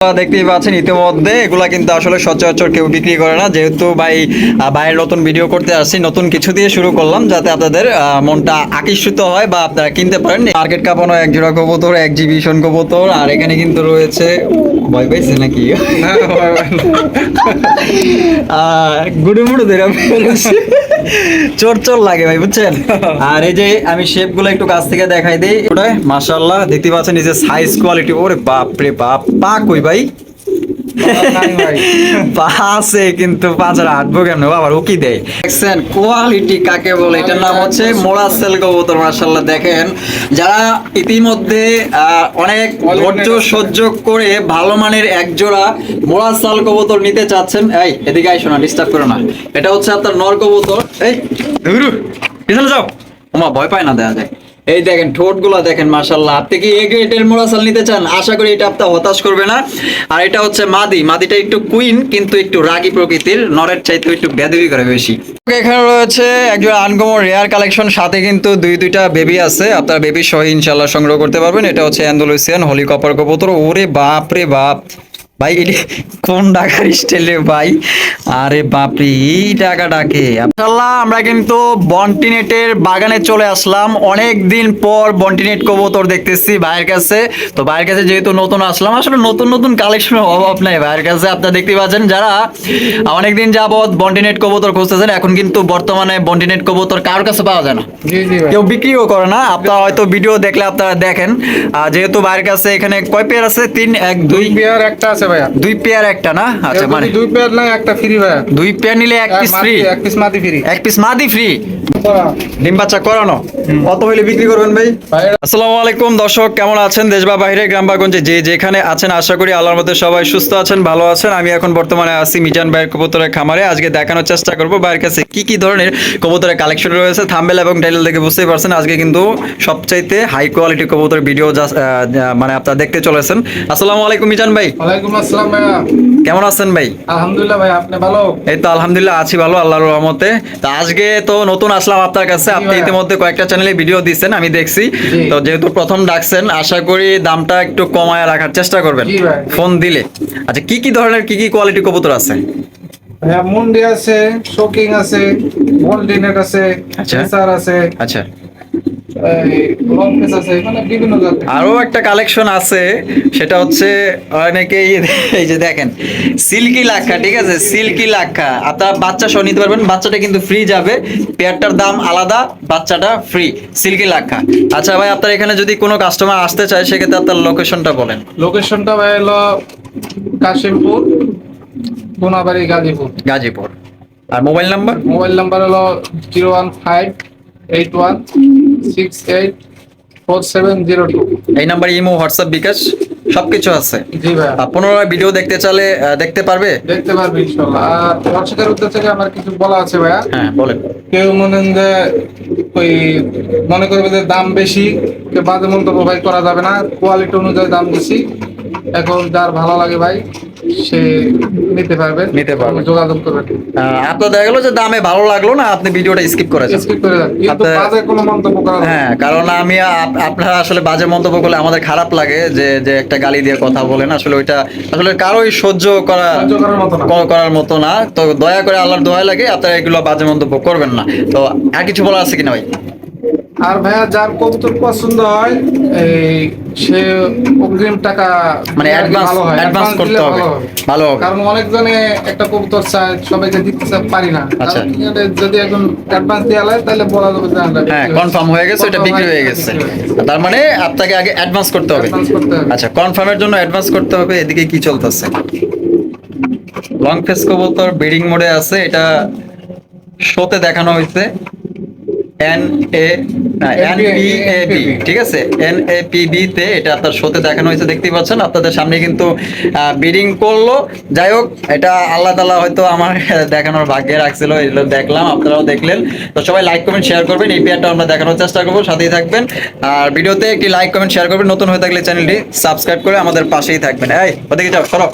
দেখতেই পাচ্ছেন ইতিমধ্যে, এগুলা কিন্তু আসলে সচরাচর কেউ বিক্রি করে না। যেহেতু ভাই ভাইয়ের নতুন ভিডিও করতে আসছি, নতুন কিছু দিয়ে শুরু করলাম যাতে আপনাদের মনটা আকর্ষিত হয় বা আপনারা কিনতে পারেন। মার্কেট কাপানো এক জোড়া কবুতর এক্সিবিশন কবুতর, আর এখানে কিন্তু রয়েছে ভয় পাইছে নাকি গুড়ু মুড়ু ধরে চোর চোর লাগে ভাই বুঝছেন? আর এই যে আমি শেপগুলো একটু কাছ থেকে দেখাই দিই। ওটাই মাসাল্লাহ দেখতে পাচ্ছেন এই যে সাইজ কোয়ালিটি ওরে বাপ রে বাপ পা কই ভাই। পা আছে কিন্তু আটবো দেয়। দেখছেন কোয়ালিটি কাকে বলে? এটার নাম হচ্ছে কবুতর, মাশাআল্লাহ। দেখেন, যারা ইতিমধ্যে অনেক ধৈর্য সহ্য করে ভালো মানের এক জোড়া মোড়া সাল কবুতর নিতে চাচ্ছেন, এই, এদিকে আইসো না ডিস্টার্ব করো না। এটা হচ্ছে আপনার নর কবুতর। এই, ধুরু, পিছনে যাও। ওমা, ভয় পায় না দেখা যায়। এই দেখেন ঠোঁট দেখেন মাশাল্লাহ আপনি কি এ গ্রেডের মোরাসাল নিতে চান? আশা করি এটা আপনার হতাশ করবে না। আর এটা হচ্ছে মাদি। মাদিটা একটু কুইন কিন্তু একটু রাগী প্রকৃতির। নরের চাইতে একটু বেদবি করে বেশি। এখানে রয়েছে একজন আনকমন রেয়ার কালেকশন সাথে কিন্তু দুই, দুইটা বেবি আছে। আপনারা বেবি সহ ইনশাল্লাহ সংগ্রহ করতে পারবেন। এটা হচ্ছে অ্যান্ডোলুসিয়ান হলি কপার কবুতর। ওরে বাপ রে বাপ! ভাই এটি কোন ডাকার স্টাইলে ভাই? আরে বাপরে এই টাকা ডাকে আল্লাহ আমরা কিন্তু বন্টিনেটের বাগানে চলে আসলাম। অনেক দিন পর বন্টিনেট কবুতর দেখতেছি ভাইয়ের কাছে। তো ভাইয়ের কাছে যেহেতু নতুন আসলাম আসলে নতুন নতুন কালেকশনের অভাব নাই ভাইয়ের কাছে। আপনারা দেখতে পাচ্ছেন যারা অনেকদিন যাবৎ বন্টিনেট কবুতর খুঁজতেছেন এখন কিন্তু বর্তমানে বন্টিনেট কবুতর কার কাছে পাওয়া যায় না। কেউ বিক্রিও করে না। আপনারা হয়তো ভিডিও দেখলে আপনারা দেখেন। যেহেতু ভাইয়ের কাছে এখানে কয় পেয়ার আছে? তিন এক দুই। পেয়ার একটা আছে ভাইয়া? দুই পেয়ার একটা না? আচ্ছা মানে দুই পেয়ার না একটা ফ্রি ভাইয়া। দুই পেয়ার নিলে এক পিস ফ্রি এক পিস মাটি ফ্রি এক পিস মাদি ফ্রি ডিম বাচ্চা করানো? কত হইলে বিক্রি করবেন ভাই? আসসালামু আলাইকুম দর্শক কেমন আছেন? দেশ বা বাইরে গ্রাম বা গঞ্জে যে যেখানে আছেন আশা করি আল্লাহর মধ্যে সবাই সুস্থ আছেন ভালো আছেন। আমি এখন বর্তমানে আছি মিজান ভাইয়ের কবুতরের খামারে। আজকে দেখানোর চেষ্টা করব ভাইয়ের কাছে কি কি ধরনের কবুতরের কালেকশন রয়েছে। থাম্বেল এবং টাইটেল দেখে বুঝতেই পারছেন আজকে কিন্তু সবচাইতে হাই কোয়ালিটি কবুতরের ভিডিও মানে আপনারা দেখতে চলেছেন। আসসালামু আলাইকুম মিজান ভাই। ওয়ালাইকুম আসসালাম ভাইয়া। কেমন আছেন ভাই? আলহামদুলিল্লাহ ভাই আপনি ভালো? এই তো আলহামদুলিল্লাহ আছি ভালো আল্লাহর রহমতে। তো আজকে তো নতুন আসলাম আপনার কাছে। আপনি ইতিমধ্যে কয়েকটা চ্যানেলে ভিডিও দিচ্ছেন আমি দেখছি। তো যেহেতু প্রথম ডাকছেন আশা করি দামটা একটু কমায় রাখার চেষ্টা করবেন। ফোন দিলে। আচ্ছা কি কি ধরনের কি কি কোয়ালিটি কবুতর আছে? মুন্ডি আছে শোকিং আছে আছে। আছে। আচ্ছা। মানে আরও একটা কালেকশন আছে সেটা হচ্ছে অনেকেই এই যে দেখেন সিল্কি লাক্ষা ঠিক আছে? সিল্কি লাক্ষা আপনারা বাচ্চা সহ নিতে পারবেন বাচ্চাটা কিন্তু ফ্রি যাবে। পেয়ারটার দাম আলাদা বাচ্চাটা ফ্রি সিল্কি লাক্ষা আচ্ছা ভাই আপনার এখানে যদি কোনো কাস্টমার আসতে চায় সেক্ষেত্রে আপনার লোকেশনটা বলেন। লোকেশনটা ভাই হলো কাশিমপুর কোনাবাড়ি গাজীপুর। গাজীপুর। আর মোবাইল নাম্বার মোবাইল নাম্বার হলো zero one five eight one six eight four seven zero two এই নাম্বার ইমো হোয়াটসঅ্যাপ বিকাশ সবকিছু আছে। জি ভাই। পুনরায় ভিডিও দেখতে চাইলে দেখতে পারবে? দেখতে পারবি ইনশাল্লাহ। আর দর্শকের উদ্দেশ্যে থেকে আমার কিছু বলা আছে ভাইয়া? হ্যাঁ বলেন। কেউ মনে যে ওই মনে করবে যে দাম বেশি কেউ বাজে মন্তব্য ভাই করা যাবে না। কোয়ালিটি অনুযায়ী দাম বেশি। এখন যার ভালো লাগে ভাই সে নিতে পারবে। নিতে পারবে। যোগাযোগ করবে আপনার দেখা গেলো যে দামে ভালো লাগল না আপনি ভিডিওটা স্কিপ করেছেন স্কিপ করে যাবে কিন্তু আপনার- বাজে কোনো মন্তব্য করা হ্যাঁ কারণ আমি আপনারা আসলে বাজে মন্তব্য করলে আমাদের খারাপ লাগে যে যে একটা গালি দিয়ে কথা বলেন আসলে ওইটা আসলে কারোই সহ্য করা করার মতো না। ক- করার মতো না। তো দয়া করে আল্লাহর দয়া লাগে আপনারা এগুলো বাজে মন্তব্য করবেন না। তো আর কিছু বলার আছে কিনা ভাই? আর ভাইয়া যার কবুতর পছন্দ হয় এই সে অগ্রিম টাকা মানে অ্যাডভান্স হয়। অ্যাডভান্স করতে হবে। ভালো হবে। কারণ অনেকজনে একটা কবুতর চায় সবাইকে দিতে চায়, পারি না। আচ্ছা। যদি এখন অ্যাডভান্স দেওয়া হয় তাহলে বলা যাবে হ্যাঁ কনফার্ম হয়ে গেছে এটা বিক্রি হয়ে গেছে। তার মানে আপনাকে আগে অ্যাডভান্স করতে হবে। করতে হবে। আচ্ছা কনফার্মের জন্য অ্যাডভান্স করতে হবে এদিকে কি চলতেছে? লং ফেস কবুতর ব্রিডিং মোডে আছে এটা শোতে দেখানো হয়েছে। N A N P A B ঠিক আছে? এন এ পি বি তে এটা আপনার শোতে দেখানো হয়েছে দেখতেই পাচ্ছেন আপনাদের সামনে কিন্তু বিডিং করল। যাই হোক এটা আল্লাহ তালা হয়তো আমার দেখানোর ভাগ্যে রাখছিল এগুলো দেখলাম আপনারাও দেখলেন। তো সবাই লাইক কমেন্ট শেয়ার করবেন এই পেয়ারটা আমরা দেখানোর চেষ্টা করব সাথেই থাকবেন। আর ভিডিওতে একটি লাইক কমেন্ট শেয়ার করবেন নতুন হয়ে থাকলে চ্যানেলটি সাবস্ক্রাইব করে আমাদের পাশেই থাকবেন। এই ওদিকে যাও সরো।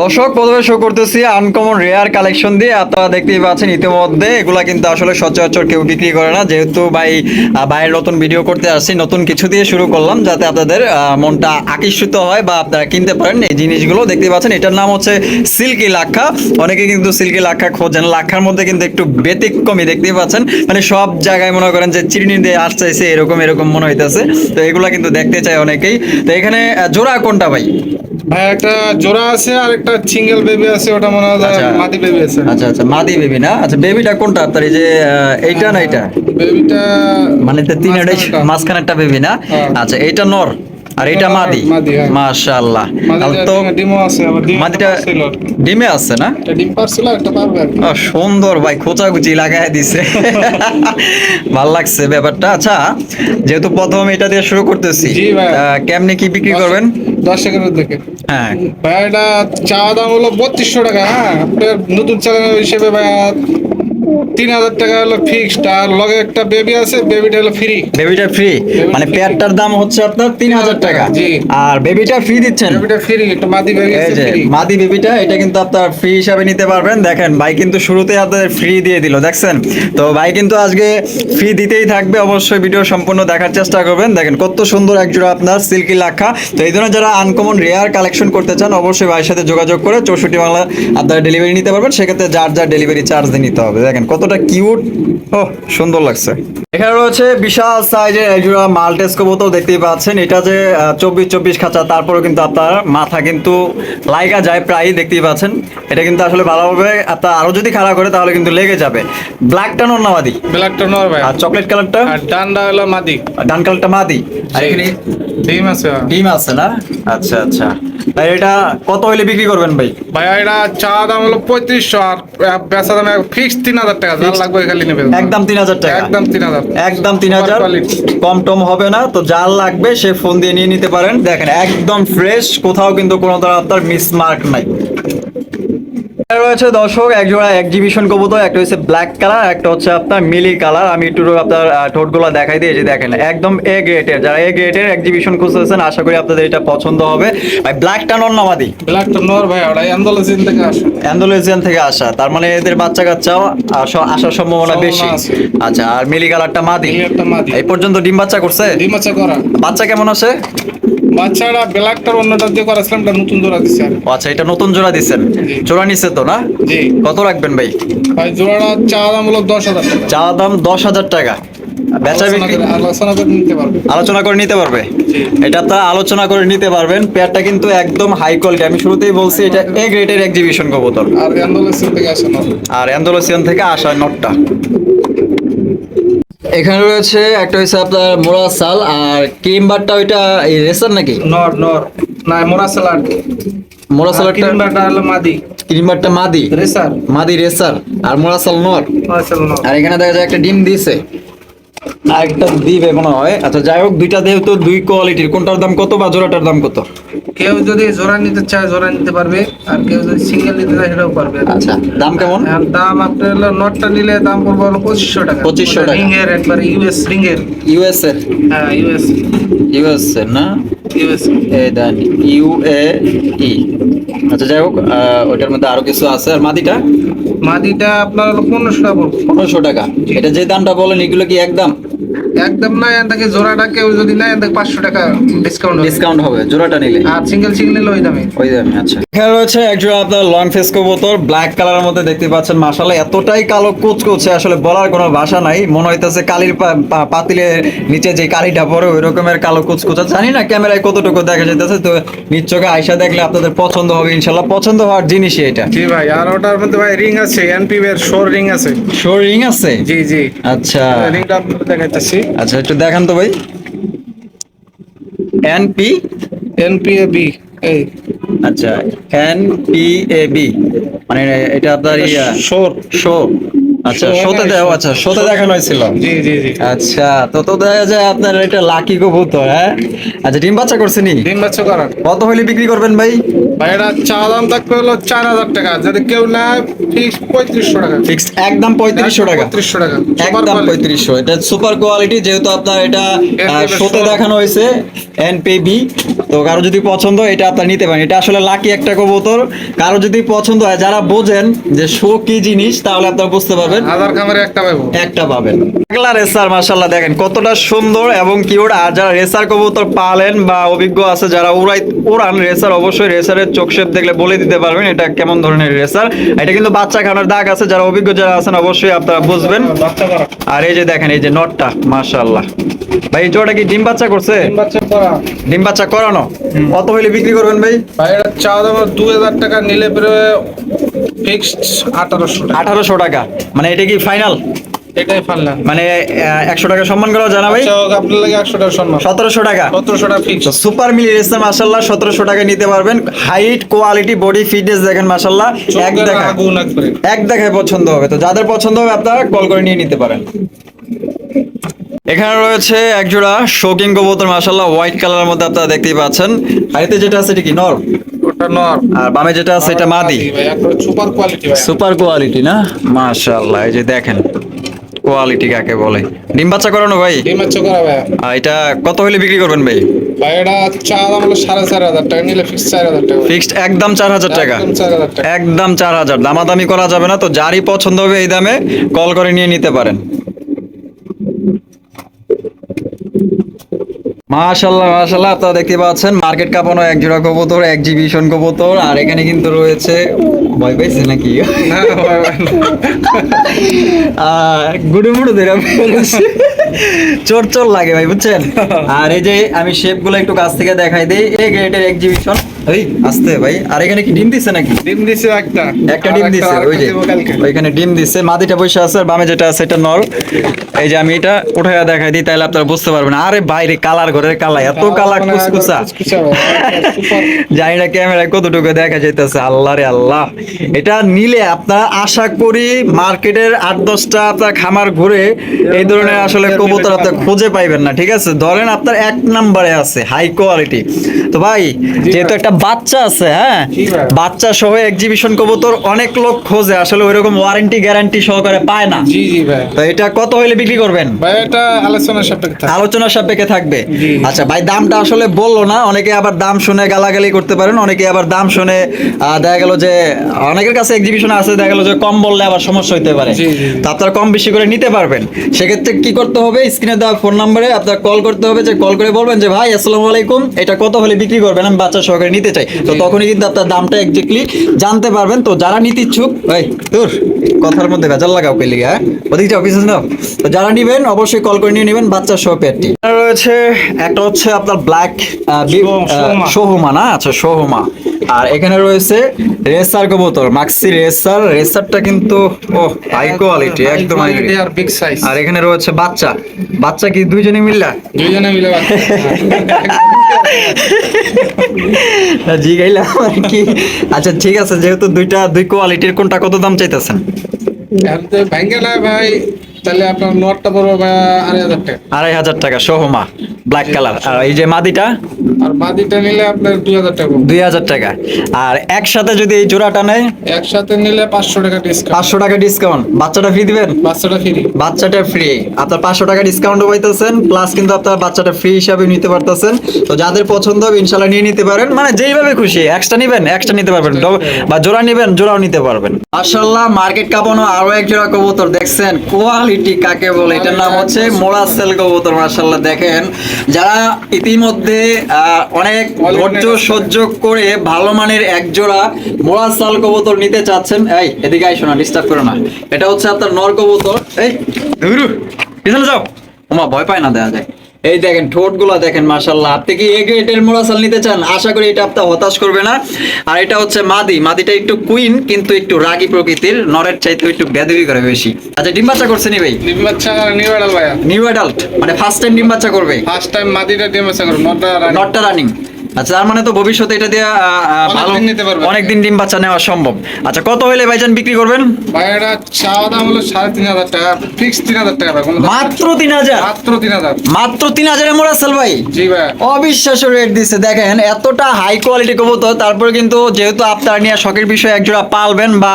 দর্শক, প্রথমে শো করতেছি আনকমন রেয়ার কালেকশন দিয়ে। আপনারা দেখতেই পাচ্ছেন ইতিমধ্যে এগুলা কিন্তু আসলে সচরাচর কেউ বিক্রি করে না। যেহেতু ভাই ভাইয়ের নতুন ভিডিও করতে আসছি, নতুন কিছু দিয়ে শুরু করলাম যাতে আপনাদের মনটা আকর্ষিত হয় বা আপনারা কিনতে পারেন এই জিনিসগুলো। দেখতে পাচ্ছেন এটার নাম হচ্ছে সিল্কি লাক্ষা। অনেকে কিন্তু সিল্কি লাক্ষা খোঁজেন। লাক্ষার মধ্যে কিন্তু একটু ব্যতিক্রমী দেখতেই পাচ্ছেন। মানে সব জায়গায় মনে করেন যে চিরুনি দিয়ে আসতেছে এরকম এরকম মনে হইতেছে। তো এগুলা কিন্তু দেখতে চায় অনেকেই। তো এখানে জোড়া কোনটা ভাই? ভাই একটা জোড়া আছে আর একটা সিঙ্গেল বেবি আছে ওটা মনে হয় আচ্ছা। মাদি বেবি আছে আচ্ছা আচ্ছা মাদি বেবি না আচ্ছা বেবিটা কোনটা আপনার এই যে এইটা না এটা বেবিটা মানে তিন মাঝখানেরটা। মাঝখানেরটা বেবি না হ্যাঁ। আচ্ছা এইটা নর আর এটা এটা মাদি। হ্যাঁ। মাশাআল্লাহ। তো ডিমও আছে আবার মাদিটা ডিমে আছে না? একটা ডিম পারছিল একটা পারবে আর সুন্দর ভাই খোঁচাখুচি লাগাই দিছে। ভালো লাগছে ব্যাপারটা। আচ্ছা যেহেতু প্রথম এটা দিয়ে শুরু করতেছি কেমনে কি বিক্রি করবেন? দশ দিকে হ্যাঁ। ভাই এটা চা দাম হলো বত্রিশশো টাকা হ্যাঁ। নতুন চ্যানেল হিসেবে ভাই তিন হাজার টাকা হলো ফিক্সড আর লগে একটা বেবি আছে বেবিটা হলো ফ্রি বেবিটা ফ্রি মানে পেয়ারটার দাম হচ্ছে আপনার তিন হাজার টাকা। আর বেবিটা ফ্রি দিচ্ছেন? বেবিটা ফ্রি একটা মাদি বেবি আছে মাদি বেবিটা এটা কিন্তু আপনার ফ্রি হিসাবে নিতে পারবেন। দেখেন ভাই কিন্তু শুরুতে আপনাদের ফ্রি দিয়ে দিল দেখছেন? তো ভাই কিন্তু আজকে ফ্রি দিতেই থাকবে। অবশ্যই ভিডিও সম্পূর্ণ দেখার চেষ্টা করবেন। দেখেন কত সুন্দর একজোড়া আপনার সিল্কি লাক্ষা। তো এই ধরনের যারা আনকমন রেয়ার কালেকশন করতে চান অবশ্যই ভাইয়ের সাথে যোগাযোগ করে চৌষট্টি বাংলা আপনারা ডেলিভারি নিতে পারবেন। সেক্ষেত্রে যার যার ডেলিভারি চার্জ নিতে হবে। দেখেন কতটা কিউট। ও সুন্দর লাগছে। এখানে রয়েছে বিশাল সাইজের একজোড়া মাল্টেস কবুতর দেখতেই পাচ্ছেন। এটা যে চব্বিশ চব্বিশ খাঁচা তারপরেও কিন্তু আপনার মাথা কিন্তু লাইগা যায় প্রায় দেখতেই পাচ্ছেন। এটা কিন্তু আসলে ভালোভাবে আপনার আরও যদি খারাপ করে তাহলে কিন্তু লেগে যাবে। ব্ল্যাকটা নর নামাদি ব্ল্যাকটা নর ভাই। আর চকলেট কালারটা? আর ডান্ডা হলো মাদি। ডান কালারটা মাদি। আর এখানে ডিম আছে। ডিম আছে না? আচ্ছা আচ্ছা। আর এটা কত হইলে বিক্রি করবেন ভাই? ভাই এটা চা দাম হলো পঁয়ত্রিশশো আর বেচা দাম ফিক্স তিন হাজার টাকা যার লাগবে খালি নেবে। একদম তিন হাজার টাকা। একদম তিন হাজার একদম তিন হাজার কম টম হবে না তো যার লাগবে সে ফোন দিয়ে নিয়ে নিতে পারেন। দেখেন একদম ফ্রেশ কোথাও কিন্তু কোনো ধরনের আপনার মিস মার্ক নাই। রয়েছে দর্শক এক জোড়া এক্সিবিশন কবুতর একটা হচ্ছে ব্ল্যাক কালার একটা হচ্ছে আপনার মিলি কালার আমি একটু আপনার ঠোঁটগুলো দেখাই দিয়ে যে দেখেন একদম এ গ্রেটের যারা এ গ্রেটের এক্সিবিশন খুঁজতেছেন আশা করি আপনাদের এটা পছন্দ হবে। ভাই ব্ল্যাকটা নন নামাদি। ব্ল্যাকটা নর ভাই ওটা অ্যান্ডালোজিন থেকে আসে। অ্যান্ডোলেজিয়ান থেকে আসা। তার মানে এদের বাচ্চা কাচ্চাও আসা- আসার সম্ভাবনা বেশি। আচ্ছা আর মিলি কালারটা মাদি। এই পর্যন্ত ডিম বাচ্চা করছে? ডিম আছে করা। বাচ্চা কেমন আছে বাচ্চাটা ব্ল্যাকটার অন্যটা দিয়ে করাছিলাম এটা নতুন জোড়া আর। আচ্ছা এটা নতুন জোড়া দিচ্ছেন জোড়া নিচ্ছে তো না? জি। কত রাখবেন ভাই? ভাই জোড়াটা চা দাম হলো দশ হাজার টাকা। চা দাম দশ হাজার টাকা। বেচা আলোচনা বিক্রি করে- আলোচনা করে নিতে পারবে। আলোচনা করে নিতে পারবে? এটা আপনারা আলোচনা করে নিতে পারবেন। পেয়ারটা কিন্তু একদম হাই কোয়ালিটি আমি শুরুতেই বলছি এটা এ গ্রেডের এক্সিবিশন কবুতর। আর অ্যান্ডালোজিন থেকে আসে আর অ্যান্ডোলোসিয়ান থেকে আসা নটটা। এখানে রয়েছে একটা হচ্ছে আপনার মোরাসাল আর কিম্বারটা ওইটা এই রেসার নাকি? নর নর। না মোরাসাল আর মোরা সালারটা কিম্বারটা হলো মাদি। কিম্বারটা মাদি। রেসার মাদি রেসার আর মোরাসাল নর। মোরাসাল নর। আর এখানে দেখা যায় একটা ডিম দিছে। একটা দিবে মনে হয়। আচ্ছা যাই হোক দুইটা যেহেতু দুই কোয়ালিটির কোনটার দাম কত বা জোড়াটার দাম কত? কেউ যদি জোড়া নিতে চায় জোড়া নিতে পারবে। আর কেউ যদি সিঙ্গেল নিতে চায় সেটাও পারবে। আচ্ছা দাম কেমন? দাম আপনার হলো নটটা নিলে দাম পড়বে হলো পঁচিশশো টাকা। 2500 টাকা। রিং একবার ইউএস রিং এর ইউএস এর? হ্যাঁ ইউএস ইউএস এর না? ইউএস এই দেন ইউ এ ই আচ্ছা যাই হোক আহ, ওইটার মধ্যে আরও কিছু আছে। আর মাদিটা? মাদিটা আপনার হলো পনেরোশো টাকা পনেরোশো টাকা। এটা যে দামটা বলেন এগুলো কি একদম একদম না এখান থেকে জোড়াটা কেউ যদি নেয় এখান থেকে পাঁচশো টাকা ডিসকাউন্ট হবে। ডিসকাউন্ট হবে জোড়াটা নিলে। আর সিঙ্গেল সিঙ্গেল নিলে ওই দামে। ওই দামে আচ্ছা। এখানে রয়েছে একজন আপনার লং ফেস কবুতর ব্ল্যাক কালারের মধ্যে দেখতে পাচ্ছেন মাশাআল্লাহ এতটাই কালো কুচকুচে আসলে বলার কোনো ভাষা নাই। মনে হইতেছে কালির পা- পা- নিচে যে কালিটা পড়ে ওই রকমের কালো কুচকুচা। জানি না ক্যামেরায় কতটুকু দেখা যাইতেছে তো চোখে আয়সা দেখলে আপনাদের পছন্দ হবে ইনশাল্লাহ পছন্দ হওয়ার জিনিসই এটা। জি ভাই আর ওটার মধ্যে ভাই রিং আছে এনপি এর শোর রিং আছে। শো রিং আছে? জি জি। আচ্ছা। রিংটা আপনাদের দেখাইতেছি। আচ্ছা একটু দেখান তো ভাই। N P N P A B এই। আচ্ছা এন পি এ বি মানে এটা আপনার ইয়া শোর। শো আচ্ছা Show শোতে দেওয়া আচ্ছা শোতে দেখানো হয়েছিল জি জি জি। আচ্ছা তো তো দেখা যায় আপনার এটা লাকি কবুতর হ্যাঁ? আচ্ছা ডিম বাচ্চা করছে নি? ডিম বাচ্চা করার। কত হইলে বিক্রি করবেন ভাই? ভাই এটা চা দাম থাকবে হলো চার হাজার টাকা। যদি কেউ নেয় ফিক্স পঁয়ত্রিশশো টাকা। ফিক্স একদম পঁয়ত্রিশশো টাকা। পঁয়ত্রিশশো টাকা। একদম পঁয়ত্রিশশো। এটা সুপার কোয়ালিটি যেহেতু আপনার এটা শোতে দেখানো হয়েছে এনপিবি তো কারও যদি পছন্দ হয় এটা আপনার নিতে পারেন। এটা আসলে লাকি একটা কবুতর। কারও যদি পছন্দ হয় যারা বোঝেন যে শো কি জিনিস তাহলে আপনারা বুঝতে পারবেন। হাজার খামারে একটা পাইবো। একটা পাবেন। পাগলা রেসার মাশাল্লাহ দেখেন কতটা সুন্দর এবং কিউট আর যারা রেসার কবুতর পালেন বা অভিজ্ঞ আছে যারা উড়াই উড়ান রেসার অবশ্যই রেসারের চোখ শেপ দেখলে বলে দিতে পারবেন এটা কেমন ধরনের রেসার এটা কিন্তু বাচ্চা খানার দাগ আছে যারা অভিজ্ঞ যারা আছেন অবশ্যই আপনারা বুঝবেন। আর এই যে দেখেন এই যে নটটা মাশাল্লাহ ভাই এই জোড়া কি ডিম বাচ্চা করছে? ডিম বাচ্চা করানো? কত হইলে বিক্রি করবেন ভাই? ভাই এটা চাওয়া দাম দুই হাজার টাকা নিলে পরে ফিক্সড আঠারোশো টাকা। আঠারোশো টাকা। মানে এটা কি ফাইনাল এটাই ফানলাম মানে একশো টাকা সম্মান করা জানা ভাই? আচ্ছা, আপনার লাগে একশো টাকা সম্মান। সতেরোশো টাকা। সতেরোশো টাকা ফিক্স সুপার মিলি রেসে মাশাল্লাহ সতেরোশো টাকা নিতে পারবেন। হাইট কোয়ালিটি বডি ফিটনেস দেখেন মাশাল্লাহ এক দেখা এক দেখায় পছন্দ হবে। তো যাদের পছন্দ হবে আপনারা কল করে নিয়ে নিতে পারেন। এখানে রয়েছে এক জোড়া শোকিং কবুতর মাশাল্লাহ হোয়াইট কালারের মধ্যে আপনারা দেখতেই পাচ্ছেন। এতে যেটা আছে এটা কি নর? ওটা নর। আর বামে যেটা আছে এটা মাদি। সুপার কোয়ালিটি ভাই। সুপার কোয়ালিটি না? মাশাল্লাহ এই যে দেখেন কোয়ালিটি কাকে বলে। ডিম বাচ্চা করানো ভাই? ডিম হচ্ছে করা ভাই। আর এটা কত হলে বিক্রি করবেন ভাই? ভাই এটা চাওয়া দাম হলো সাড়ে চার হাজার টাকা নিলে ফিক্স চার হাজার টাকা। ফিক্সড একদম চার হাজার টাকা। একদম চার হাজার টাকা। একদম চার হাজার। দামাদামি করা যাবে না তো যারই পছন্দ হবে এই দামে কল করে নিয়ে নিতে পারেন। মাশাল্লাহ মাশাল্লাহ আপনারা দেখতে পাচ্ছেন, মার্কেট এক জোড়া কবুতর এক্সিবিশন কবুতর। আর এখানে কিন্তু রয়েছে, ভয় পাইছে নাকি। গুডু মুড়ু ধরে চোর চোর লাগে ভাই, বুঝছেন? আর এই যে আমি শেপগুলো একটু কাছ থেকে দেখাই দিই, এই গ্রেটের এক্সিবিশন ওই আসতে ভাই। আর এখানে কি ডিম দিছে নাকি? ডিম দিছে একটা। একটা ডিম দিছে ওই যে। ওইখানে ডিম দিছে মাদিটা বসে আছে আর বামে যেটা আছে এটা নর এই যে আমি এটা দেখাই দিই তাহলে আপনারা বুঝতে পারবেন। আরে বাইরে কালার ঘরের কালা এত কালা কুচকুচা। জানি না ক্যামেরায় কতটুকু দেখা যাইতেছে আল্লাহ রে আল্লাহ। এটা নিলে আপনারা আশা করি মার্কেটের আট দশটা আপনার খামার ঘুরে এই ধরনের আসলে কবুতর আপনার খুঁজে পাইবেন না ঠিক আছে? ধরেন আপনার এক নম্বরে আছে হাই কোয়ালিটি তো ভাই যেহেতু একটা বাচ্চা আছে হ্যাঁ? বাচ্চা সহ এক্সিবিশন কবুতর অনেক লোক খোঁজে আসলে ওইরকম ওয়ারেন্টি গ্যারান্টি সহকারে পায় না। জি জি ভাই। তো এটা কত হইলে বিক্রি করবেন? ভাই এটা আলোচনার সাপেক্ষে থাকে। আলোচনা সাপেক্ষে থাকবে। আচ্ছা ভাই দামটা আসলে বলল না অনেকে আবার দাম শুনে গালাগালি করতে পারেন অনেকে আবার দাম শুনে দেখা গেল যে অনেকের কাছে এক্সিবিশন আছে দেখা গেল যে কম বললে আবার সমস্যা হইতে পারে। তো আপনারা কম বেশি করে নিতে পারবেন। সেক্ষেত্রে কি করতে হবে? স্ক্রিনে দেওয়া ফোন নাম্বারে আপনার কল করতে হবে যে কল করে বলবেন যে ভাই আসসালামু আলাইকুম এটা কত হলে বিক্রি করবেন? আমি বাচ্চা সহকারে নিতে চাই। তো তখনই কিন্তু আপনার দামটা একজাক্টলি জানতে পারবেন। তো যারা নিতে ইচ্ছুক ভাই তোর কথার মধ্যে ভেজাল লাগাও পেলি হ্যাঁ? ওদিক অফিসে নাও। দাও তো যারা নেবেন অবশ্যই কল করে নিয়ে নেবেন বাচ্চার সহ পেটটি। রয়েছে একটা হচ্ছে আপনার ব্ল্যাক সোহমা। না? আচ্ছা সোহমা আর এখানে রয়েছে রেসার কবুতর মাক্সি রেসার রেসারটা কিন্তু ও হাই কোয়ালিটি একদম quality আর বিগ সাইজ আর এখানে রয়েছে বাচ্চা। বাচ্চা কি দুইজনে মিললা? দুইজনে মিলে বাচ্চা। জি গাইলাম আর কি। আচ্ছা ঠিক আছে যেহেতু দুইটা দুই কোয়ালিটির কোনটা কত দাম চাইতেছেন? ভাই তাহলে আপনার নোটটা পড়বে আড়াই হাজার টাকা। আড়াই হাজার টাকা সোহমা ব্ল্যাক কালার আর এই যে মাদিটা? আর বাদিটা নিলে আপনার দুই হাজার টাকা পড়বে। দুই হাজার টাকা। আর একসাথে যদি এই জোড়াটা নেয়? একসাথে নিলে পাঁচশো টাকা ডিসকাউন্ট পাঁচশো টাকা ডিসকাউন্ট বাচ্চাটা ফ্রি দিবেন? বাচ্চাটা ফ্রি বাচ্চাটা ফ্রি আপনার পাঁচশো টাকা ডিসকাউন্টও পাইতেছেন প্লাস কিন্তু আপনার বাচ্চাটা ফ্রি হিসাবে নিতে পারতেছেন। তো যাদের পছন্দ হবে ইনশাল্লাহ নিয়ে নিতে পারেন। মানে যেইভাবে খুশি এক্সট্রা নিবেন এক্সট্রা নিতে পারবেন। বা জোড়া নিবেন জোড়াও নিতে পারবেন। মাশাল্লাহ মার্কেট কাপানো আরও এক জোড়া কবুতর। দেখছেন কোয়ালিটি কাকে বলে? এটার নাম হচ্ছে মোরাসেল কবুতর মাশাল্লাহ দেখেন। যারা ইতিমধ্যে অনেক ধৈর্য সহ্য করে ভালো মানের একজোড়া মোড়া সাল কবুতর নিতে চাচ্ছেন, এই, এদিকে আইসো না ডিস্টার্ব করো না। এটা হচ্ছে আপনার নর কবুতর। এই যাও। ওমা, ভয় পায় না, দেয়া যায়। এই দেখেন ঠোঁটগুলা দেখেন মাসাল্লাহ আপনি কি এ গ্রেডের মোড়াসাল নিতে চান? আশা করি এটা আপনার হতাশ করবে না। আর এটা হচ্ছে মাদি। মাদিটা একটু কুইন কিন্তু একটু রাগী প্রকৃতির। নরের চাইতে একটু বেদবি করে বেশি। আচ্ছা ডিম বাচ্চা করছে নি ভাই? ডিম বাচ্চা নিউ অ্যাডাল্ট ভাই নিউ অ্যাডাল্ট মানে ফার্স্ট টাইম ডিম বাচ্চা করবে? ফার্স্ট টাইম মাদিটা ডিম বাচ্চা করবে নটটা রানিং নটটা রানিং আচ্ছা তার মানে তো ভবিষ্যতে এটা দিয়ে আহ, অনেক ভালো দিন নিতে পারবে। অনেকদিন ডিম বাচ্চা নেওয়া সম্ভব। আচ্ছা কত হইলে ভাইজান বিক্রি করবেন? ভাই এটা চাওয়া দাম হলো সাড়ে তিন হাজার টাকা ফিক্স তিন হাজার টাকা ভাই মাত্র তিন হাজার? মাত্র তিন হাজার। মাত্র তিন হাজারে মোরাসেল ভাই? জি ভাই। অবিশ্বাস্য রেট দিচ্ছে। দেখেন এতটা হাই কোয়ালিটি কবুতর তারপরে কিন্তু যেহেতু আপনার নিয়ে শখের বিষয়ে একজোড়া পালবেন বা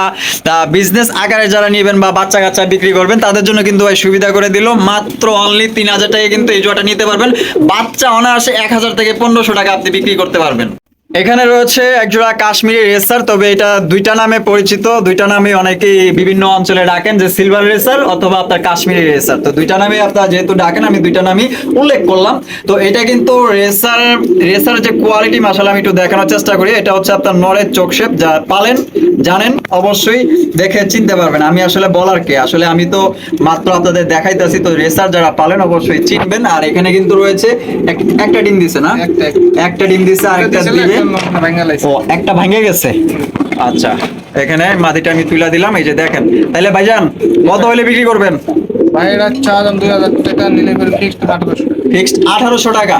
বিজনেস আকারে যারা নেবেন বা বাচ্চা কাচ্চা বিক্রি করবেন তাদের জন্য কিন্তু ভাই সুবিধা করে দিল। মাত্র অনলি তিন হাজার টাকা কিন্তু এই জোড়াটা নিতে পারবেন। বাচ্চা অনায়াসে এক হাজার থেকে পনেরোশো টাকা আপনি বিক্রি বিক্রি করতে পারবেন। এখানে রয়েছে একজোড়া কাশ্মীরি রেসার তবে এটা দুইটা নামে পরিচিত। দুইটা নামে অনেকেই বিভিন্ন অঞ্চলে ডাকেন যে সিলভার রেসার অথবা আপনার কাশ্মীরি রেসার। তো দুইটা নামে আপনারা যেহেতু ডাকেন আমি দুইটা নামই উল্লেখ করলাম। তো এটা কিন্তু রেসার রেসার যে কোয়ালিটি মাসাল আমি একটু দেখানোর চেষ্টা করি। এটা হচ্ছে আপনার নরের চোখ শেপ যা পালেন জানেন অবশ্যই দেখে চিনতে পারবেন। আমি আসলে বলার কে? আসলে আমি তো মাত্র আপনাদের দেখাইতেছি তো রেসার যারা পালেন অবশ্যই চিনবেন। আর এখানে কিন্তু রয়েছে একটা ডিম দিছে না? একটা একটা। ডিম দিছে আরেকটা দিছিল, দিবে। ও একটা ভাঙে গেছে। আচ্ছা এখানে মাটিটা আমি তুলে দিলাম এই যে দেখেন। তাহলে ভাইজান কত হলে বিক্রি করবেন? ভাই এটা দুই হাজার টাকা নিলে ফিক্সড আঠারোশো ফিক্সড আঠারোশো টাকা।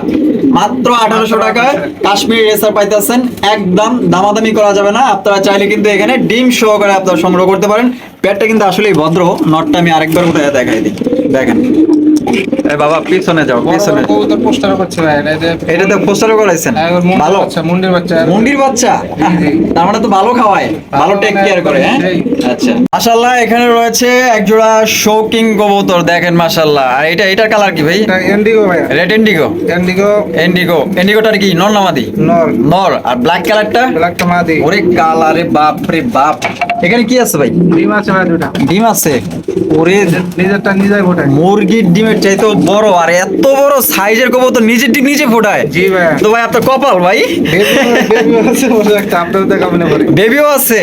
মাত্র আঠারোশো টাকায় কাশ্মীরি রেসার পাইতেছেন। একদম দামাদামি করা যাবে না। আপনারা চাইলে কিন্তু এখানে ডিম সহকারে আপনারা সংগ্রহ করতে পারেন। পেটটা কিন্তু আসলেই ভদ্র। নটটা আমি আরেকবার উঠে দেখাই দিই। দেখেন। বাবা পিছনে যাও পিছনে কবুতর পোস্টার করছে ভাই এটা যে পোস্টার করাইছেন? হ্যাঁ, ওর মুন্ডির ভালো? বাচ্চা মুন্ডির বাচ্চা। মুন্ডির বাচ্চা? তার মানে তো ভালো খাওয়ায় ভালো ভালো টেক মানে কেয়ার করে হ্যাঁ? আচ্ছা। মাশাআল্লাহ এখানে রয়েছে একজোড়া শৌকিং কবুতর দেখেন মাশাআল্লাহ। আর এটা এটার কালার কি ভাই? এন্ডিগো ভাই। রেড ইন্ডিগো এন্ডিগো ইন্ডিগো ইন্ডিগোটার কি নর নামাদি নর। নর। আর ব্ল্যাক কালারটা? ব্ল্যাকটা মাদি। ওরে কালারে বাপ রে বাপ। এখানে কি আছে ভাই? ডিম আছে ভাই দুটা। ডিম আছে? ওরে নিজেরটা নিজেই ফোটায় মুরগির ডিমের চাইতেও বড় আর এত বড় সাইজের কবুতর নিজের ডিম নিজে ফোটায়। জি ভাই। তো ভাই আপনার কপাল ভাই? বেবিও আছে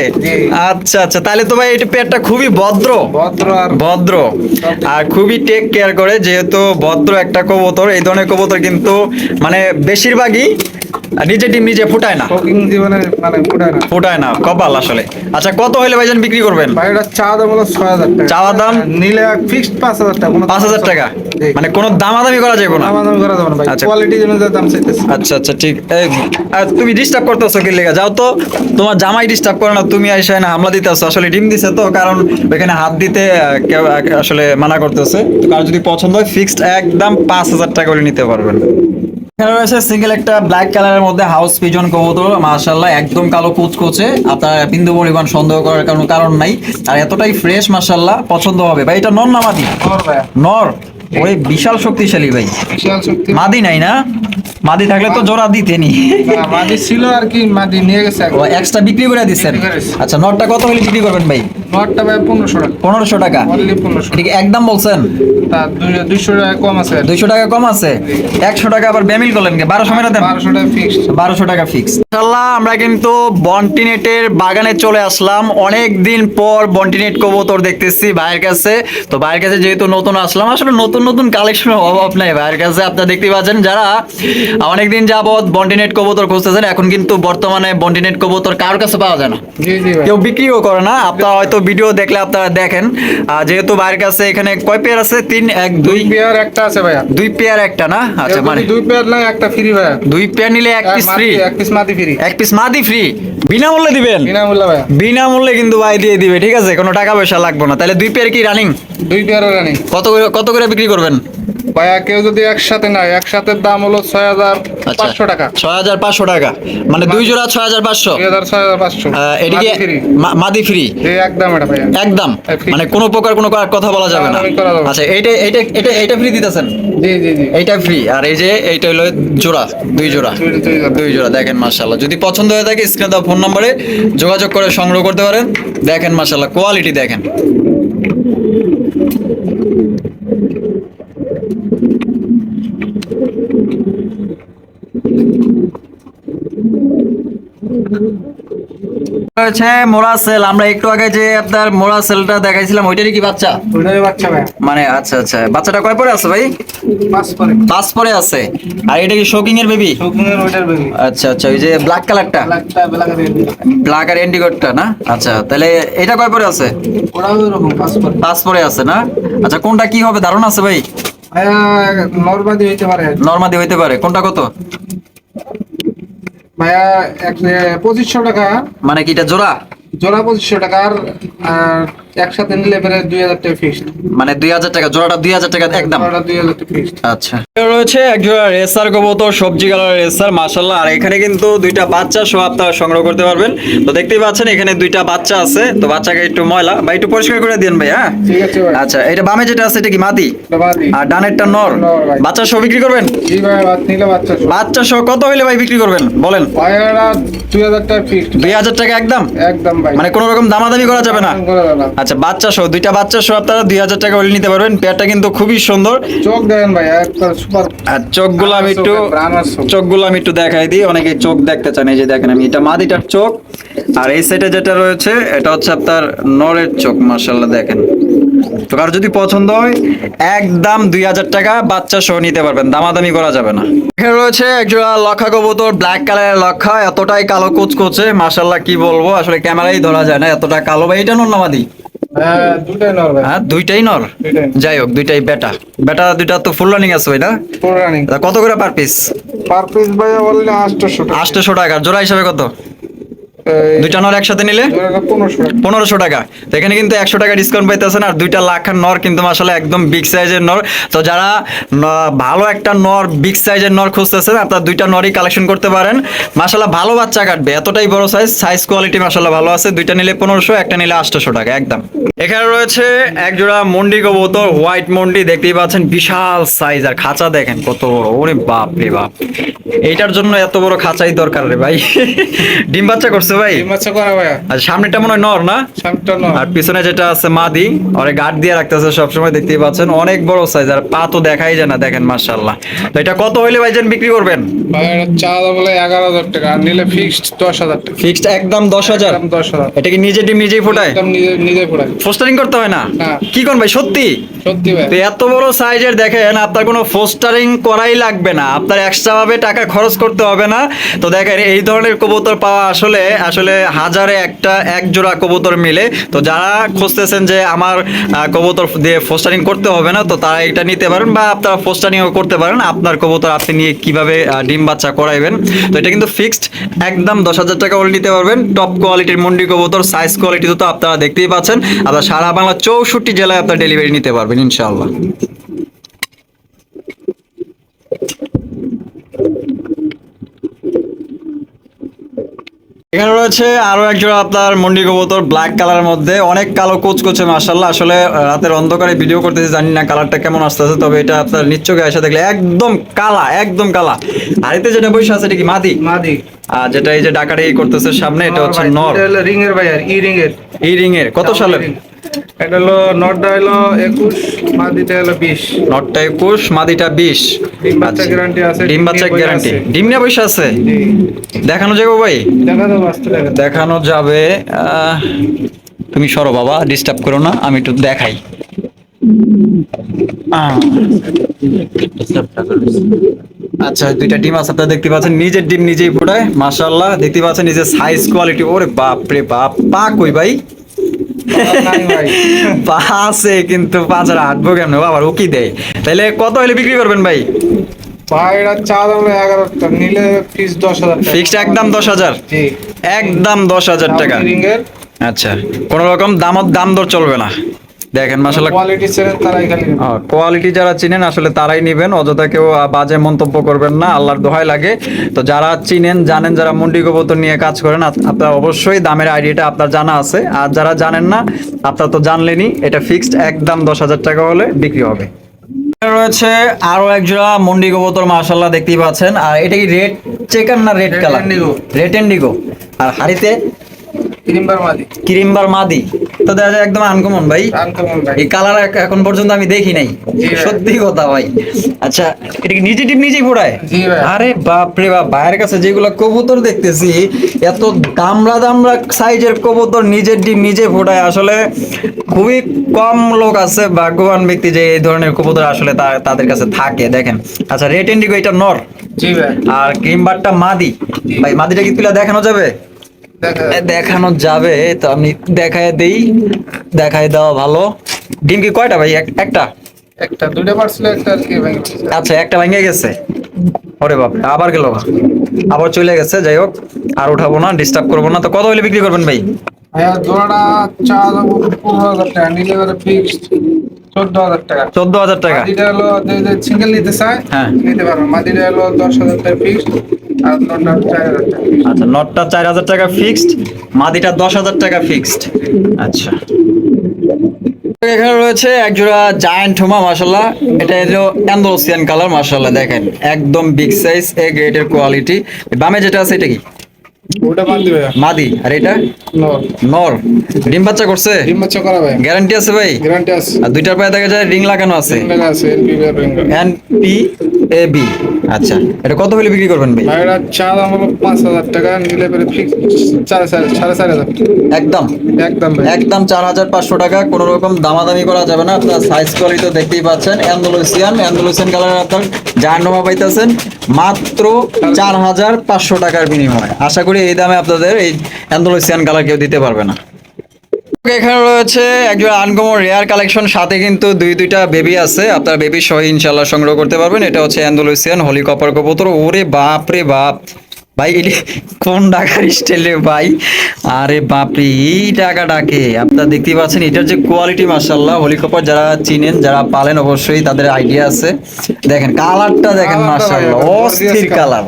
আচ্ছা আচ্ছা তাহলে তো ভাই এটা পেটটা খুবই ভদ্র। ভদ্র আর ভদ্র। আর খুবই টেক কেয়ার করে যেহেতু ভদ্র একটা কবুতর এই ধরনের কবুতর কিন্তু মানে বেশিরভাগই নিজে ডিম নিজে ফুটায় না? জীবনে মানে ফোটায় না। ফুটায় না কপাল আসলে। আচ্ছা কত হলে ভাইজান বিক্রি করবেন? ভাই এটা চা দাম হলো ছয় হাজার টাকা। চাওয়া দাম? নিলে ফিক্সড পাঁচ হাজার টাকা পাঁচ হাজার টাকা? মানে কোনো দামাদামি করা যাবে না? দামাদামি করা যাবে না ভাই। আচ্ছা। কোয়ালিটি জন্য যা দাম চাইতেছে। আচ্ছা আচ্ছা ঠিক। তুমি ডিস্টার্ব করতেছো কি লেগে? যাও তো। তোমার জামাই ডিস্টার্ব করে না তুমি আইসা না হামলা দিতেছো আসলে ডিম দিছে তো কারণ এখানে হাত দিতে কেউ আসলে মানা করতেছে। তো কার যদি পছন্দ হয় ফিক্সড একদম পাঁচ হাজার টাকা করে নিতে পারবেন। এখানে রয়েছে সিঙ্গেল একটা ব্ল্যাক কালারের মধ্যে হাউস পিজন কবুতর মাশাআল্লাহ একদম কালো কুচকুচে। আপনার বিন্দু পরিমাণ সন্দেহ করার কোনো কারণ নাই। আর এতটাই ফ্রেশ পছন্দ হবে। ভাই এটা নর ভাই। নর? ওই বিশাল শক্তিশালী ভাই। মাদি নাই না? মাদি থাকলে তো জোড়া দিতেনি। মাদি ছিল আর কি মাদি নিয়ে গেছে এক্সট্রা বিক্রি করে দিচ্ছেন। আচ্ছা নটটা কত হলে বিক্রি করবেন ভাই? ভাই পনেরোশো টাকা। পনেরোশো টাকা? অনলি পনেরোশো এটা কি একদম বলছেন? দুইশো টাকা কম আছে। দুইশো টাকা কম আছে? একশো টাকা আবার বেমিল করলেন কি? বারোশো মেরা দেন। বারোশো টাকা ফিক্সড বারোশো টাকা ফিক্স ইনশাল্লাহ আমরা কিন্তু বন্টিনেটের বাগানে চলে আসলাম। অনেক দিন পর বন্টিনেট কবুতর দেখতেছি ভাইয়ের কাছে। তো ভাইয়ের কাছে যেহেতু নতুন আসলাম আসলে নতুন নতুন কালেকশনের অভাব নাই ভাইয়ের কাছে। আপনারা দেখতে পাচ্ছেন যারা অনেকদিন যাবৎ বন্টিনেট কবুতর খুঁজতেছেন এখন কিন্তু বর্তমানে বন্টিনেট কবুতর কার কাছে পাওয়া যায় না। কেউ বিক্রিও করে না। আপনারা হয়তো ভিডিও দেখলে আপনারা দেখেন। যেহেতু ভাইয়ের কাছে এখানে কয় পেয়ার আছে? তিন এক দুই। পেয়ার একটা আছে ভাইয়া। দুই পেয়ার একটা না? আচ্ছা মানে দুই পেয়ার না একটা ফ্রি ভাইয়া। দুই পেয়ার নিলে এক পিস ফ্রি এক পিস মাদি ফ্রি এক পিস মাদি ফ্রি বিনামূল্যে দিবেন? বিনামূল্যে ভাইয়া। বিনামূল্যে কিন্তু ভাই দিয়ে দিবে ঠিক আছে? কোনো টাকা পয়সা লাগবে না। তাহলে দুই পেয়ার কি রানিং দুই পেয়ার রানি কত কত করে বিক্রি করবেন? ভাইয়া কেউ যদি একসাথে নেয় একসাথে দাম হলো ছয় হাজার আচ্ছা। পাঁচশো টাকা। ছয় হাজার পাঁচশো টাকা। মানে দুই জোড়া ছয় হাজার পাঁচশো? দুই হাজার ছয় হাজার পাঁচশো। এদিকে ফ্রি মাদি ফ্রি একদম এটা ভাইয়া। একদম? মানে কোনো প্রকার কোনো কথা বলা যাবে না। আচ্ছা এইটা এইটা এটা এইটা ফ্রি দিতেছেন? জি জি জি। এইটা ফ্রি আর এই যে এইটা হলো জোড়া দুই জোড়া। দুই- জোড়া দেখেন মাশাল্লাহ যদি পছন্দ হয়ে থাকে স্ক্রিনে দেওয়া ফোন নম্বরে যোগাযোগ করে সংগ্রহ করতে পারেন। দেখেন মাশাল্লাহ কোয়ালিটি দেখেন। হচ্ছে আমরা একটু আগে যে আপনার দেখাইছিলাম ওইটারই কি বাচ্চা? মানে আচ্ছা আচ্ছা। বাচ্চাটা কয় পরে আছে ভাই? পাঁচ পরে। পাঁচ পরে আছে। আর এটা কি শোকিং এর বেবি শৌখিনের ওইটার বেবি আচ্ছা আচ্ছা ওই যে ব্ল্যাক কালারটা ব্ল্যাকটা ব্ল্যাক আর এন্ডিকোটটা না? আচ্ছা তাহলে এটা কয় পরে আছে? এরকম পাঁচ পরে। পাঁচ পরে আছে না? আচ্ছা কোনটা কি হবে? ধারণা আছে ভাই? নরমাদি হইতে পারে। নর্মাদি হইতে পারে। কোনটা কত? ভাইয়া এক পঁচিশশো টাকা। মানে কি এটা জোড়া? জোড়া পঁচিশশো টাকার আর একসাথে নিলে পরে দুই হাজার টাকা ফিক্সড মানে দুই হাজার টাকা জোড়াটা দুই হাজার টাকা একদম? দুই হাজার টাকা ফিক্সড আচ্ছা। রয়েছে একজোড়া রেসার কবুতর সবজি কালার রেসার মাশাল্লাহ আর এখানে কিন্তু দুইটা বাচ্চা সহ আপনারা সংগ্রহ করতে পারবেন। তো দেখতেই পাচ্ছেন এখানে দুইটা বাচ্চা আছে। তো বাচ্চাকে একটু ময়লা বা একটু পরিষ্কার করে দিন ভাই হ্যাঁ? ঠিক আছে ভাই। আচ্ছা এটা বামে যেটা আছে এটা কি মাদি আর ডানেরটা নর। নর বাচ্চা সহ বিক্রি করবেন? জি ভাই নিলে বাচ্চা সব। বাচ্চা সহ কত হইলে ভাই বিক্রি করবেন? বলেন। দুই হাজার টাকা ফিক্সড দুই হাজার টাকা একদম? একদম ভাই। মানে কোনো রকম দামাদামি করা যাবে না? করা যাবে না। আচ্ছা বাচ্চা সহ দুইটা বাচ্চা সহ আপনারা দুই হাজার টাকা হলে নিতে পারবেন। পেয়ারটা কিন্তু খুবই সুন্দর। চোখ দেখেন ভাই সুপার। আর চোখগুলো আমি একটু চোখ। চোখগুলো আমি একটু দেখাই দিই। অনেকে চোখ দেখতে চান এই যে দেখেন আমি এটা মাদিটার চোখ। আর এই সাইডে যেটা রয়েছে এটা হচ্ছে আপনার নরের চোখ মার্শাল্লাহ দেখেন। তো কারও যদি পছন্দ হয় একদম দুই হাজার টাকা বাচ্চা সহ নিতে পারবেন। দামাদামি করা যাবে না। এখানে রয়েছে একজোড়া লক্ষা কবুতর ব্ল্যাক কালারের লক্ষা। এতটাই কালো কুচকুচে মার্শাল্লাহ কি বলব? আসলে ক্যামেরাই ধরা যায় না এতটা কালো। ভাই এটা নর মাদি? হ্যাঁ দুটাই নর হ্যাঁ দুইটাই নর? যাই হোক দুইটাই বেটা। বেটা দুইটা তো ফুল রানিং আছে ভাই না? রানিং কত করে পার পিস পার পিস ভাই বললে আটশোশো টাকা। জোড়া হিসাবে কত? দুইটা নর একসাথে নিলে? পনেরোশো টাকা। তো এখানে কিন্তু একশো টাকা ডিসকাউন্ট পাইতেছেন আর দুইটা লাখার নর কিন্তু আসলে একদম বিগ সাইজের নর। তো যারা ভালো একটা নর বিগ সাইজের নর খুঁজতেছেন আপনার দুইটা নরই কালেকশন করতে পারেন। মাসাল্লাহ ভালো বাচ্চা কাটবে এতটাই বড় সাইজ সাইজ কোয়ালিটি মাসাল্লাহ ভালো আছে। দুইটা নিলে পনেরোশো একটা নিলে আটশোশো টাকা একদম। এখানে রয়েছে এক জোড়া মন্ডি কবুতর হোয়াইট মন্ডি দেখতেই পাচ্ছেন বিশাল সাইজ আর খাঁচা দেখেন কত বড়। ওরে বাপ রে বাপ। এইটার জন্য এত বড় খাঁচাই দরকার রে ভাই। ডিম বাচ্চা করছে ভাই? ভাইয়া। আর সামনেটা মনে হয় নর না? আর পিছনে যেটা আছে মাদি ওরে গার্ড দিয়ে রাখতেছে সবসময় দেখতেই পাচ্ছেন অনেক বড় সাইজ আর পা তো দেখাই যায় না দেখেন মার্শাল্লাহ তো এটা কত হইলে ভাইজান বিক্রি করবেন? ভাইয়েরা বলে এগারো হাজার টাকা আর নিলে ফিক্সড দশ হাজার টাকা। ফিক্সড একদম দশ হাজার? দশ হাজার। এটা কি নিজে ডিম নিজেই ফোটায়? নিজে পোস্টারিং করতে হয় না? হ্যাঁ। কি কোন ভাই সত্যি? সত্যি ভাই। এত বড় সাইজের দেখেন আপনার কোনো পোস্টারিং করাই লাগবে না। আপনার এক্সট্রা ভাবে টাকা খরচ করতে হবে না। তো দেখেন এই ধরনের কবুতর পাওয়া আসলে আসলে হাজারে একটা এক জোড়া কবুতর মিলে। তো যারা খুঁজতেছেন যে আমার কবুতর দিয়ে পোস্টারিং করতে হবে না, তো তারা এটা নিতে পারেন বা আপনারা পোস্টারিংও করতে পারেন। আপনার কবুতর আপনি নিয়ে কীভাবে ডিম বাচ্চা করাইবেন। তো এটা কিন্তু ফিক্সড, একদম দশ হাজার টাকা করে নিতে পারবেন। টপ কোয়ালিটির মন্ডি কবুতর সাইজ কোয়ালিটি তো আপনারা দেখতেই পাচ্ছেন। আপনার সারা বাংলা চৌষট্টি জেলায় আপনার ডেলিভারি নিতে পারবেন, ইনশাআল্লাহ। এখানে রয়েছে আরও একজোড়া আপনার মন্ডি কবুতর ব্ল্যাক কালারের মধ্যে। অনেক কালো কোচ কোচকোচে মাসাল্লাহ আসলে রাতের অন্ধকারে ভিডিও করতেছি জানি না কালারটা কেমন আসতেছে তবে এটা আপনার নিচ্ছকে এসে দেখলে একদম কালা একদম কালা। হাড়িতে যেটা বসে আছে এটা কি মাদি? মাদি। আর যেটা এই যে ডাকারি করতেছে সামনে এটা হচ্ছে নর। রিং এর ভাই আর ই রিং এর ই রিং এর কত সালের এটা হলো নটটা হলো একুশ মাদিটা হলো বিশ। নটটা একুশ মাদিটা বিশ। ডিম বাচ্চা গ্যারান্টি আছে ডিম বাচ্চা গ্যারান্টি ডিম নিয়ে আছে? দেখানো যাবে ভাই। দেখানো যাবে তুমি সরো বাবা ডিস্টার্ব করো না আমি একটু দেখাই। আচ্ছা দুইটা ডিম আছে আপনারা দেখতে পাচ্ছেন নিজের ডিম নিজেই ফোটায় মাশাআল্লাহ দেখতে পাচ্ছেন নিজের সাইজ কোয়ালিটি ওরে বাপ রে বাপ পা কই ভাই। পা আছে কিন্তু পাঁচের আটবো কেমন? বাবার ও কি দেয় তাহলে কত হলে বিক্রি করবেন ভাই? ভাইরা চা দাম এগারো নিলে দশ হাজার ফিক্সড একদম দশ হাজার? একদম দশ হাজার টাকা। আচ্ছা কোন রকম দাম দাম দর চলবে না। দেখেন মাসাল্লাহ কোয়ালিটি চ্যানেল তারাই খালি কোয়ালিটি যারা চিনেন আসলে তারাই নিবেন। অযথা কেউ বাজে মন্তব্য করবেন না আল্লাহর দোহাই লাগে। তো যারা চিনেন জানেন যারা মুন্ডি কবুতর নিয়ে কাজ করেন আপনার অবশ্যই দামের আইডিয়াটা আপনার জানা আছে। আর যারা জানেন না আপনার তো জানলেনই এটা ফিক্সড একদম দশ হাজার টাকা হলে বিক্রি হবে। রয়েছে আরও এক জোড়া মুন্ডি কবুতর মাশাল্লাহ দেখতেই পাচ্ছেন। আর এটা কি রেড চেকার না রেড কালার রেড এন্ডিগো আর হাড়িতে? ক্রিমবার মাদি। ক্রিমবার মাদি। তো দেখা যায় একদম আনকমন ভাই। এই কালার এখন পর্যন্ত আমি দেখি নাই। সত্যি কথা ভাই। আচ্ছা এটা কি নিজে টিপ নিজেই ফোড়ায় আরে বাপ রে বাপ ভাইয়ের কাছে যেগুলো কবুতর দেখতেছি এত দামড়া দামড়া সাইজের কবুতর নিজের ডিম নিজে ফোটায়। আসলে খুবই কম লোক আছে ভাগ্যবান ব্যক্তি যে এই ধরনের কবুতর আসলে তাদের কাছে থাকে দেখেন। আচ্ছা রেড ইন্ডিগো এটা নর। আর ক্রিমবারটা মাদি। ভাই মাদিটা কি তুলে দেখানো যাবে? দেখানো যাবে তো আমি দেখায় দেই। দেখায় দেওয়া ভালো। ডিম কি কয়টা ভাই? একটা? একটা দুইটা পার্সেল একটা আর কি ভেঙে। আচ্ছা একটা ভেঙে গেছে? ওরে বাপ আবার গেল আবার চলে গেছে যাই হোক। আর উঠাবো না ডিস্টার্ব করব না। তো কত হলে বিক্রি করবেন ভাই? ভাইয়া জোড়াটা চা দেবো পনেরো হাজার টাকা নিলে ফিক্সড চোদ্দ হাজার টাকা। চোদ্দ হাজার টাকা? সিঙ্গেল নিতে চায় হ্যাঁ। নিতে পারবে মাটিটা হলো দশ হাজার টাকা ফিক্সড আচ্ছা নটটা চার হাজার টাকা ফিক্সড মাদিটা দশ হাজার টাকা ফিক্সড আচ্ছা। এখানে রয়েছে একজোড়া জায়ান্ট হোমা মাসাল্লাহ এটা হলো অ্যান্ডোসিয়ান কালার মাসাল্লাহ দেখেন। একদম বিগ সাইজ এ গ্রেডের কোয়ালিটি বামে যেটা আছে এটা কি? ওটা মাদি আর এটা? নর। নর। ডিম বাচ্চা করছে? ডিম বাচ্চা করা ভাই। গ্যারান্টি আছে ভাই? গ্যারান্টি আছে। আর দুইটার পায়ে দেখা যায় রিং লাগানো আছে। ring লাগা আছে LP ring N P A B আচ্ছা এটা কত হলে বিক্রি করবেন ভাই? ভাইরা চা দাম হলো পাঁচ হাজার টাকা নিলে পরে সাড়ে সাড়ে চার হাজার। একদম। একদম ভাই। একদম চার হাজার পাঁচশো টাকা কোনো রকম দামাদামি করা যাবে না। আপনার সাইজ কোয়ালিটি তো দেখতেই পাচ্ছেন অ্যান্ডোলুসিয়ান অ্যান্ডোলুসিয়ান কালার আপনার জাহান্নমা পাইতেছেন। মাত্র চার হাজার পাঁচশো টাকার বিনিময়ে। আশা করি এই দামে আপনাদের এই অ্যান্ডোলুসিয়ান কালার কেউ দিতে পারবে না। এখানে রয়েছে একজন আনকমন রেয়ার কালেকশন সাথে কিন্তু দুই দুইটা বেবি আছে। আপনার বেবি সহ ইনশাল্লাহ সংগ্রহ করতে পারবেন। এটা হচ্ছে অ্যান্ডোলুসিয়ান হলি কপার ওরে বাপ রে বাপ! ভাই কোন ডাকার স্টাইলে ভাই? আরে বাপরে এই টাকা ডাকে আপনারা দেখতেই পাচ্ছেন এটার যে কোয়ালিটি মার্শাল্লাহ হলিকপার যারা চিনেন যারা পালেন অবশ্যই তাদের আইডিয়া আছে। দেখেন কালারটা দেখেন মার্শাল্লাহ অস্থির কালার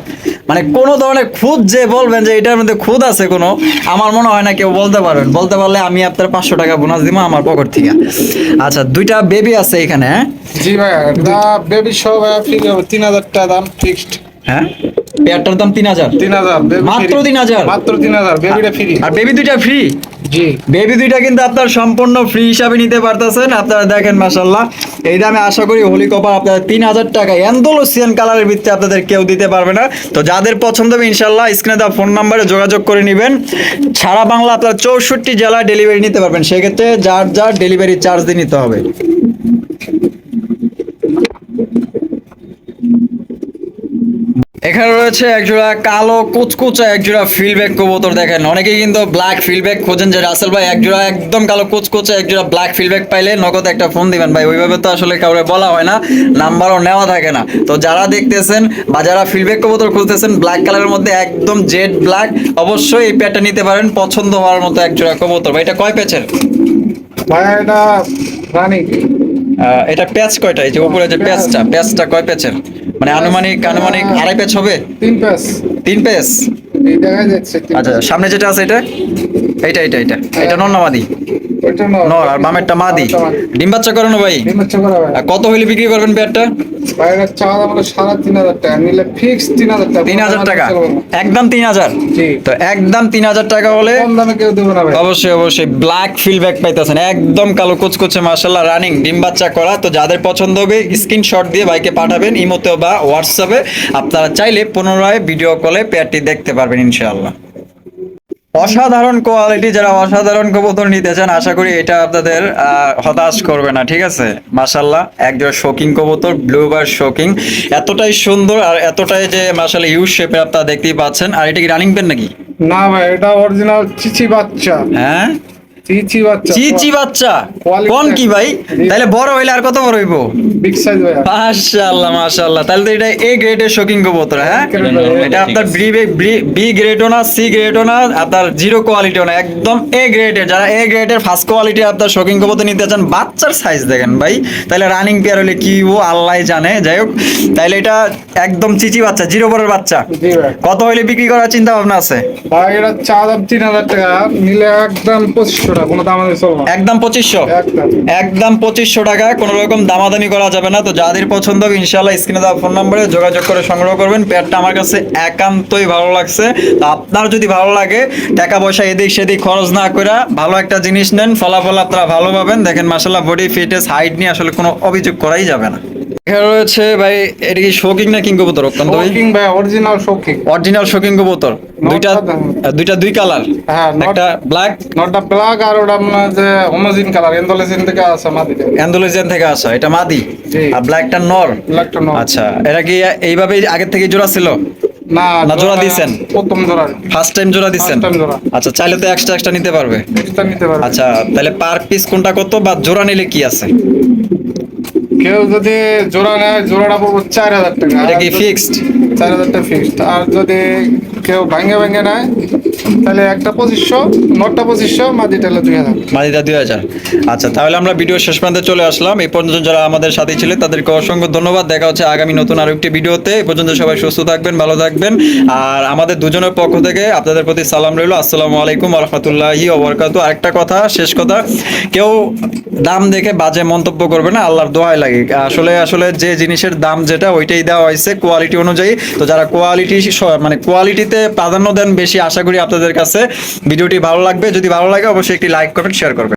মানে কোনো ধরনের খুদ যে বলবেন যে এটার মধ্যে খুদ আছে কোনো আমার মনে হয় না কেউ বলতে পারবেন। বলতে পারলে আমি আপনার পাঁচশো টাকা বোনাস দিব আমার পকেট থেকে। আচ্ছা দুইটা বেবি আছে এখানে হ্যাঁ? জি ভাই বেবি হবে তিন হাজার টাকা দাম ফিক্সড হ্যাঁ? পেয়ারটার দাম তিন হাজার। তিন হাজার মাত্র free। 3000? মাত্র তিন হাজার বেবিটা ফ্রি আর বেবি দুইটা ফ্রি জি। বেবি দুইটা কিন্তু আপনার সম্পূর্ণ ফ্রি হিসাবে নিতে পারতেছেন। আপনারা দেখেন মাসাল্লাহ এই দামে আশা করি হোলি কপার আপনাদের তিন হাজার টাকা অ্যান্ডোলোসিয়ান কালারের ভিত্তিতে আপনাদের কেউ দিতে পারবে না। তো যাদের পছন্দ হবে ইনশাল্লাহ স্ক্রিনে দেওয়া ফোন নাম্বারে যোগাযোগ করে নেবেন। সারা বাংলা আপনার চৌষট্টি জেলায় ডেলিভারি নিতে পারবেন। সেক্ষেত্রে যার যার ডেলিভারি চার্জ দিয়ে নিতে হবে। এখানে রয়েছে একজোড়া কালো কুচকুচা একজোড়া ফিলব্যাক কবুতর দেখেন। অনেকেই কিন্তু ব্ল্যাক ফিলব্যাক খোঁজেন যে রাসেল ভাই একজোড়া একদম কালো কুচকুচা একজোড়া ব্ল্যাক ফিলব্যাক পাইলে নগদ একটা ফোন দিবেন। ভাই ওইভাবে তো আসলে কাউরে বলা হয় না নাম্বারও নেওয়া থাকে না। তো যারা দেখতেছেন বা যারা ফিলব্যাক কবুতর খুঁজতেছেন ব্ল্যাক কালারের মধ্যে একদম জেড ব্ল্যাক অবশ্যই এই প্যাটটা নিতে পারেন। পছন্দ হওয়ার মতো একজোড়া কবুতর। ভাই এটা কয় প্যাচের ভাইয়া এটা রানিং। এটা প্যাচ কয়টা? এই যে উপরে যে প্যাচটা প্যাচটা কয় প্যাচের মানে আনুমানিক আনুমানিক আড়াই পেজ হবে? তিন পেজ তিন প্যাচ? আচ্ছা সামনে যেটা আছে এটা? এইটা এইটা এইটা। এটা নর না নর। নর আর বামেরটা মাদি? ডিম বাচ্চা করানো ভাই। ডিম বাচ্চা করা ভাই কত হইলে বিক্রি করবেন পেয়ারটা? না। একদম তিন হাজার? তো একদম তিন হাজার টাকা হলে না অবশ্যই অবশ্যই। ব্ল্যাক পাইতেছেন। একদম কালো কুচকুচে মার্শাল্লাহ রানিং ডিম বাচ্চা করা। তো যাদের পছন্দ হবে স্ক্রিনশট দিয়ে বাইকে পাঠাবেন ইমোতে বা হোয়াটসঅ্যাপে। আপনারা চাইলে পুনরায় ভিডিও কলে পেয়ারটি দেখতে পারবেন। ইনশাআল্লাহ। অসাধারণ কোয়ালিটি যারা অসাধারণ কবুতর নিতে চান আশা করি এটা আপনাদের হতাশ করবে না ঠিক আছে? মাসাল্লাহ একজন শোকিং কবুতর ব্লু বার শোকিং এতটাই সুন্দর আর এতটাই যে মাসাল্লাহ ইউজ শেপে আপনারা দেখতেই পাচ্ছেন। আর এটা কি রানিং পেন নাকি? না ভাই এটা অরিজিনাল চিচি বাচ্চা। হ্যাঁ? চিচি বাচ্চা। চিচি বাচ্চা। কোন কি ভাই? তাহলে বড় হইলে আর কত বড় হইবো? বিগ সাইজ ভাই। মাশাআল্লাহ মাশাআল্লাহ। তাহলে তো এটা এ গ্রেডের শোকিং কবুতর হ্যাঁ? এটা আপনার বি বি গ্রেডও না সি গ্রেডও না আপনার জিরো কোয়ালিটিও না একদম এ গ্রেডের যারা এ গ্রেডের ফার্স্ট কোয়ালিটি আপনার শোকিং কবুতর নিতে চান বাচ্চার সাইজ দেখেন ভাই। তাহলে রানিং পেয়ার হলে কি ও আল্লাহ জানে। যাই হোক তাহলে এটা একদম চিচি বাচ্চা জিরো বড়ের বাচ্চা। কত হইলে বিক্রি করার চিন্তা ভাবনা আছে? ভাই এটা চা দাম তিন হাজার টাকা। নিলে একদম পঁচিশশো টাকা কোনো দাম চলবে একদম পঁচিশশো। একদম। একদম পঁচিশশো টাকা কোনো রকম দামাদামি করা যাবে না। তো যাদের পছন্দ ইনশাল্লাহ স্ক্রিনে দেওয়া ফোন নম্বরে যোগাযোগ করে সংগ্রহ করবেন। প্যাডটা আমার কাছে একান্তই ভালো লাগছে। তো আপনার যদি ভালো লাগে টাকা পয়সা এদিক সেদিক খরচ না করে ভালো একটা জিনিস নেন ফলাফল আপনারা ভালো পাবেন। দেখেন মাসাল্লাহ বডি ফিটনেস হাইট নিয়ে আসলে কোনো অভিযোগ করাই যাবে না। এখানে রয়েছে ভাই এটা কি শোকিং না কিং কবুতর অত্যন্ত ভাই? শৌকিং ভাই অরিজিনাল শৌকিং অরিজিনাল শোকিং কবুতর। দুইটা দুইটা দুই কালার হ্যাঁ একটা ব্ল্যাক নটটা ব্ল্যাক আর ওটা আপনার যে হোমোজিন কালার থেকে আসা এটা মাদি। আর ব্ল্যাকটা নর ব্ল্যাকটা নট আচ্ছা এরা কি এইভাবেই আগের থেকে জোড়া ছিল? না না, জোড়া দিছেন? প্রথম জোড়া। ফার্স্ট টাইম জোড়া। আচ্ছা চাইলে তো এক্সট্রা এক্সট্রা নিতে পারবে। এক্সট্রা নিতে পারবে। আচ্ছা তাহলে পার পিস কোনটা কত বা জোড়া নিলে কি আছে? কেউ যদি জোড়া নেয় জোড়াটা পড়ব চার হাজার টাকা। এটা আর কি ফিক্সড চার হাজার টাকা ফিক্সড আর যদি কেউ ভাঙে ভাঙে নেয় তাহলে একটা পঁচিশশো নটা পঁচিশশো, মাদিটা দুই হাজার। মাদিদা দুই হাজার। আচ্ছা তাহলে আমরা ভিডিও শেষ চলে আসলাম। এই পর্যন্ত যারা আমাদের সাথে ছিলেন তাদেরকে অসংখ্য ধন্যবাদ। দেখা হচ্ছে আগামী নতুন একটি ভিডিওতে। পর্যন্ত সবাই সুস্থ থাকবেন, ভালো থাকবেন। আর আমাদের দুজনের পক্ষ থেকে আপনাদের প্রতি সালাম রইল। আসসালামু আলাইকুম রহমতুল্লাহি ওবরকাত। আরেকটা কথা, শেষ কথা, কেউ দাম দেখে বাজে মন্তব্য করবে না, আল্লাহর দোয়াই লাগে। আসলে আসলে যে জিনিসের দাম যেটা, ওইটাই দেওয়া হয়েছে কোয়ালিটি অনুযায়ী। তো যারা কোয়ালিটি মানে কোয়ালিটিতে প্রাধান্য দেন, বেশি আশা করি আপনাদের কাছে। ভিডিওটি ভালো লাগবে যদি ভালো লাগে অবশ্যই একটি লাইক করবেন শেয়ার করবেন।